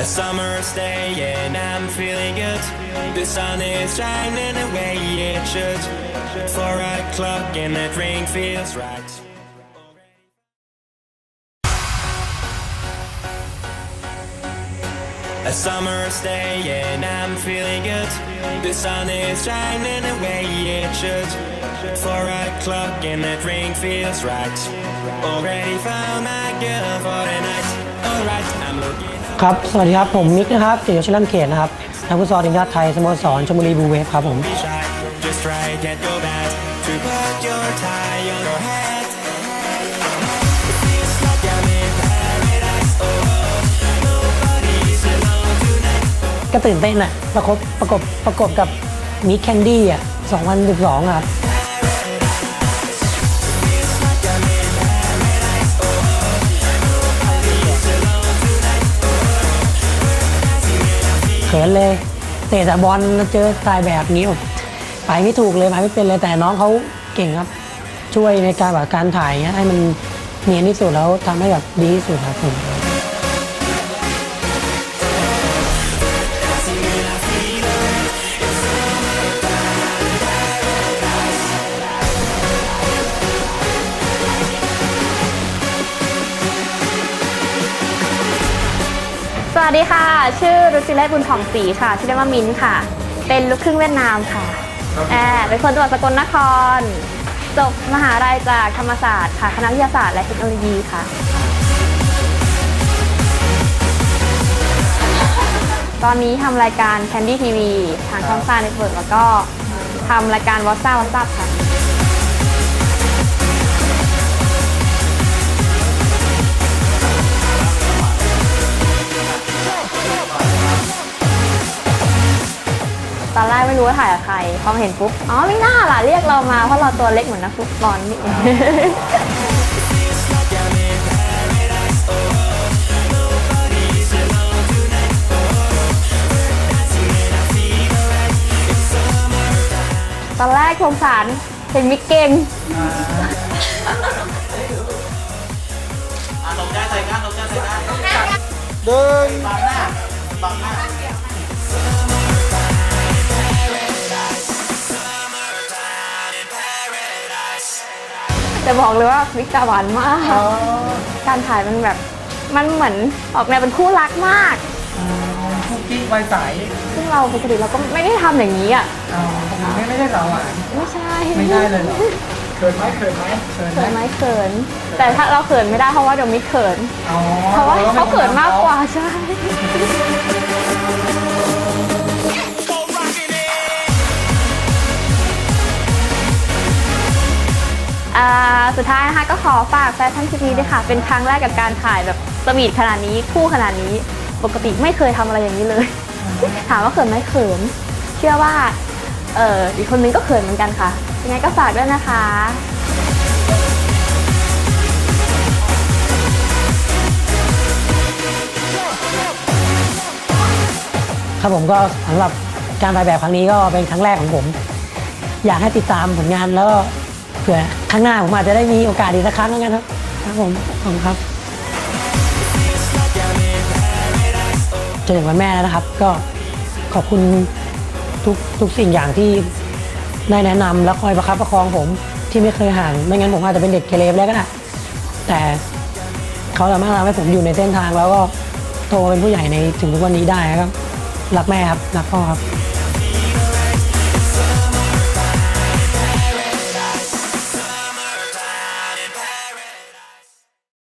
A summer's day and I'm feeling good. The sun is shining the way it should. Four o'clock and the drink feels right. A summer's day and I'm feeling good. The sun is shining the way it should. Four o'clock and the drink feels right. Already found my girl for the night. Alright. ครับ สวัสดีครับ ผมมิกนะครับเกียรติชลันเขตนะครับนักฟุตซอลทีมชาติไทยสโมสรชลบุรีบูเวฟครับผม ก็ตื่นเต้นอะประกบประกบประกบกับมิกแคนดี้อะ 2012อะครับ เขินเลย เตะแต่บอลเจอสไตล์แบบนี้ไปไม่ถูกเลยไปไม่เป็นเลยแต่น้องเขาเก่งครับ ช่วยในการแบบการถ่ายเงี้ยให้มันเนียนที่สุดแล้วทำให้แบบดีที่สุดครับผม วัสดีค่ะ ชื่อรุจิเลศบุญผ่องศรีค่ะ ชื่อเล่นว่ามิ้นท์ค่ะ เป็นลูกครึ่งเวียดนามค่ะแอบเป็นคนจังหวัดสกลนคร จบมหาลัยจากธรรมศาสตร์ค่ะ คณะวิทยาศาสตร์และเทคโนโลยีค่ะ ตอนนี้ทำรายการ Candy TV ทางช่องซ่าเน็ตเวิร์กแล้วก็ทำรายการวอ s ซ่าวอ s ซับค่ะ ไม่รู้ว่าถ่ายกับใคร พอมาเห็นปุ๊บ อ๋อไม่น่าล่ะ เรียกเรามาเพราะเราตัวเล็กเหมือนนักฟุตบอลนี่เองตอนแรกสงสารเห็นมิกเก่งจะบ อกเลยว่ามิกตาหวานมาก การถ่ายมันแบบมันเหมือนออกแนวเป็นคู่รักมาก คุกกี้ไวใสซึ่งเราปกติเราก็ไม่ได้ทำอย่างนี้อะ อ๋อไม่ไม่ได้สาวหวาน ไม่ใช่ ไม่ได้เลยเหรอเขินไหมเขินไหมเขินเขินไหไหมมเขิน แต่ถ้าเราเขินไม่ได้เพราะว่าเดี๋ยวมิกเขิน อ๋อเพราะว่าเขาเขินมากกว่าใช่ สุดท้ายนะคะก็ขอฝากแฟชั่นคลิปนี้ด้วยค่ะ เป็นครั้งแรกกับการถ่ายแบบสวีทขนาดนี้คู่ขนาดนี้ ปกติไม่เคยทำอะไรอย่างนี้เลย ถามว่าเขินไหมเขิน เชื่อว่าเอออีกคนนึงก็เขินเหมือนกันค่ะ ยังไงก็ฝากด้วยนะคะครับผมก็สำหรับการถ่ายแบบครั้งนี้ก็เป็นครั้งแรกของผม อยากให้ติดตามผลงานแล้วก็ เผื่อข้างหน้าผมอาจจะได้มีโอกาสอีกสักครั้งแล้วกันครับ ครับผมขอบคุณครับ จะถึงวันแม่แล้วนะครับ ก็ขอบคุณทุกทุกสิ่งอย่างที่ได้แนะนำและคอยประคับประคองผมที่ไม่เคยห่างไม่งั้นผมอาจจะเป็นเด็กเกเรไปแล้วก็ได้แต่เขาสามารถทำให้ผมอยู่ในเส้นทางแล้วก็โตเป็นผู้ใหญ่ในถึงทุกวันนี้ได้ครับ รักแม่ครับ รักพ่อครับ